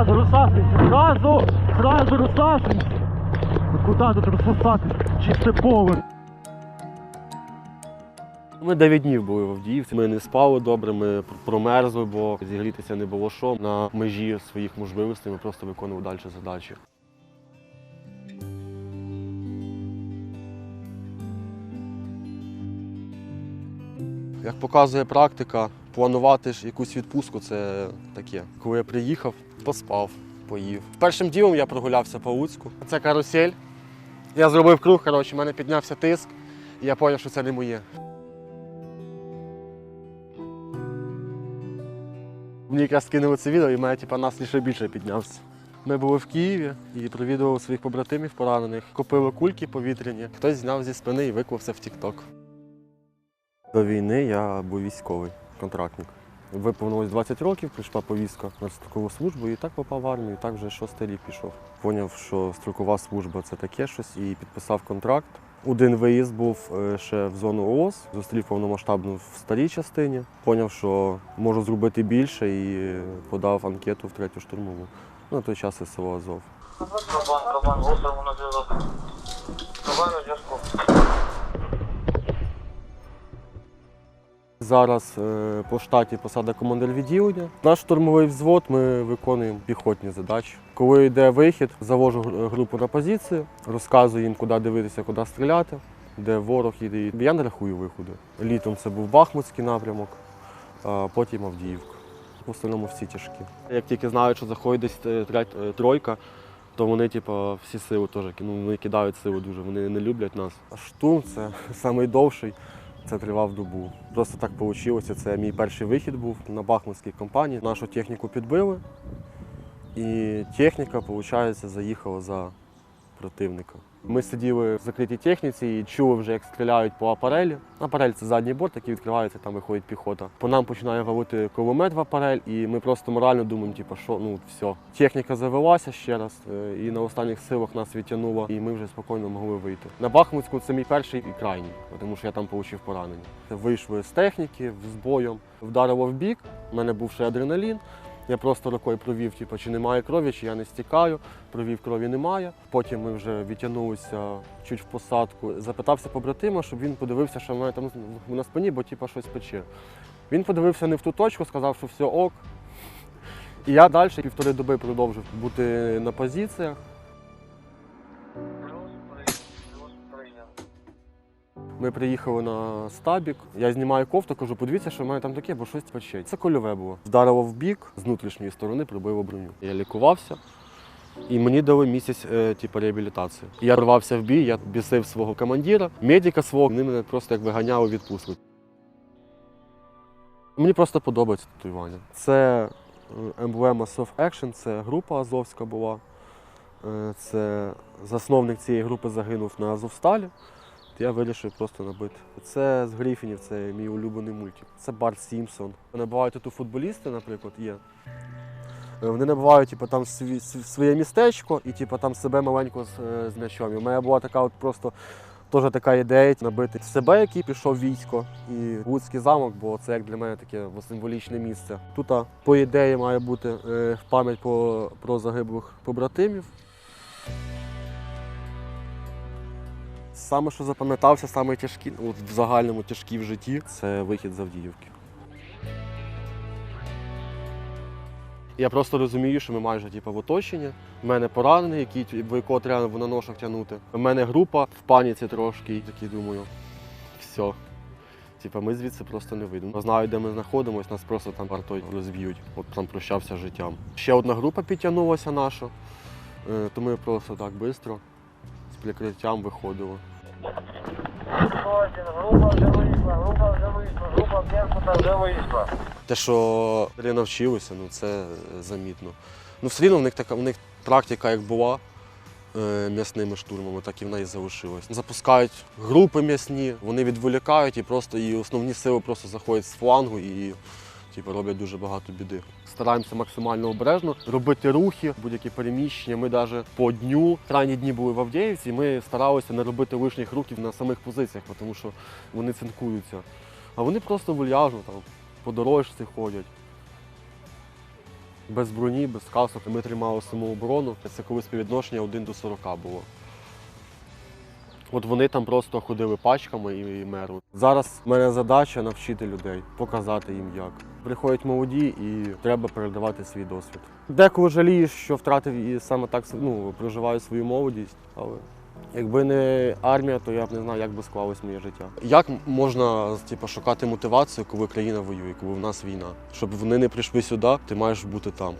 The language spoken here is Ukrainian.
Сразу розсасуйся, сразу, сразу розсасуйся. Ну куди тут розсосати? Чисте поле. Ми 9 днів були в Авдіївці. Ми не спали добре, ми промерзли, бо зігрітися не було що. На межі своїх можливостей ми просто виконували далі задачі. Як показує практика, планувати ж якусь відпустку це таке. Коли я приїхав, поспав, поїв. Першим ділом я прогулявся по Луцьку. Це карусель. Я зробив круг, коротше, в мене піднявся тиск, і я зрозумів, що це не моє. Мені якраз скинули це відео, і мене типу, нас ще більше піднявся. Ми були в Києві і провідували своїх побратимів поранених. Купили кульки повітряні. Хтось зняв зі спини і виклав це в Тік-Ток. До війни я був військовий контрактник. Виповнилось 20 років, прийшла повістка на строкову службу і так попав в армію, і так вже шостий рік пішов. Поняв, що строкова служба це таке щось, і підписав контракт. Один виїзд був е, ще в зону ООС, зустрів повномасштабну в старій частині. Поняв, що можу зробити більше і подав анкету в третю штурмову. Ну, На той час це село Азов. Зараз е, по штаті посада командир відділення. Наш штурмовий взвод ми виконуємо піхотні задачі. Коли йде вихід, завожу групу на позицію, розказую їм, куди дивитися, куди стріляти, де ворог їде. Я не рахую виходи. Літом це був Бахмутський напрямок, а потім Авдіївка. В основному всі тяжкі. Як тільки знають, що заходить десь е, е, тройка, то вони, типу, всі сили теж ну, кидають силу дуже, вони не люблять нас. Штурм це найдовший. Це тривав добу. Просто так вийшло. Це мій перший вихід був на Бахмутській компанії. Нашу техніку підбили, і техніка, виходить, заїхала за противника. Ми сиділи в закритій техніці і чули вже, як стріляють по апарелі. Апарель це задній борт, який відкривається, там виходить піхота. По нам починає валити кулемет в апарель, і ми просто морально думаємо, типу, що ну все. Техніка завелася ще раз, е, і на останніх силах нас відтягнуло, і ми вже спокійно могли вийти. На Бахмутську це мій перший і крайній, тому що я там отримав поранення. Вийшли з техніки, з боєм, вдарило в бік, в мене був ще адреналін. Я просто рукою провів, типу, чи немає крові, чи я не стікаю. Провів крові немає. Потім ми вже відтягнулися чуть в посадку. Запитався побратима, щоб він подивився, що в мене там на спині, бо типу, щось пече. Він подивився не в ту точку, сказав, що все ок. І я далі півтори доби продовжив бути на позиціях. Ми приїхали на стабік. Я знімаю кофту, кажу, подивіться, що в мене там таке, бо щось пече. Це кольове було. Вдарило в бік з внутрішньої сторони, прибило броню. Я лікувався. І мені дали місяць е, типу, реабілітації. Я рвався в бій, я бісив свого командира, медика свого, вони мене просто як виганяли в відпустку. Мені просто подобається татуювання. Це е, емблема Soft Action, це група Азовська була. Е, Це засновник цієї групи загинув на Азовсталі. Я вирішив просто набити. Це з Грифінів, це мій улюблений мультик. Це Барт Сімпсон. Набувають тут футболісти, наприклад, є. Е, Вони набувають типу, там сві- своє містечко і типу, там себе маленько з, е, з м'ячом. І У мене була така от просто теж така ідея набити себе, який пішов військо, і Луцький замок, бо це як для мене таке символічне місце. Тут, по ідеї, має бути е, пам'ять по, про загиблих побратимів. Саме, що запам'ятався, саме тяжкі, от в загальному тяжкі в житті, це вихід з Авдіївки. Я просто розумію, що ми майже типу, в оточенні. У мене поранений, який, типу, якого треба на ношах тягнути. У мене група в паніці трошки, такий думаю, все. Типа ми звідси просто не вийдемо. Знаю, де ми знаходимося, нас просто там вартою розб'ють. От там прощався з життям. Ще одна група підтягнулася наша, е, то ми просто так швидко прикриттям виходили. Один, група вже вийшла, група вже вийшла, група Беркута вже вийшла. Те, що навчилися, ну це замітно. Ну, все рівно в них така в них практика як була е, м'ясними штурмами, так і вона і залишилась. Запускають групи м'ясні, вони відволікають і просто і основні сили просто заходять з флангу і типу, роблять дуже багато біди. Стараємося максимально обережно робити рухи, будь-які переміщення. Ми навіть по дню, крайні дні були в Авдіївці, і ми старалися не робити лишніх рухів на самих позиціях, тому що вони цинкуються. А вони просто вульяжно там по дорожці ходять. без броні, без касок. Ми тримали самооборону. Це коли співвідношення 1 до 40 було. От вони там просто ходили пачками і, мерли. Зараз в мене задача навчити людей, показати їм як. Приходять молоді і треба передавати свій досвід. Деколи жалієш, що втратив і саме так ну, проживаю свою молодість, але якби не армія, то я б не знаю, як би склалось моє життя. Як можна типу, шукати мотивацію, коли країна воює, коли в нас війна? Щоб вони не прийшли сюди, ти маєш бути там.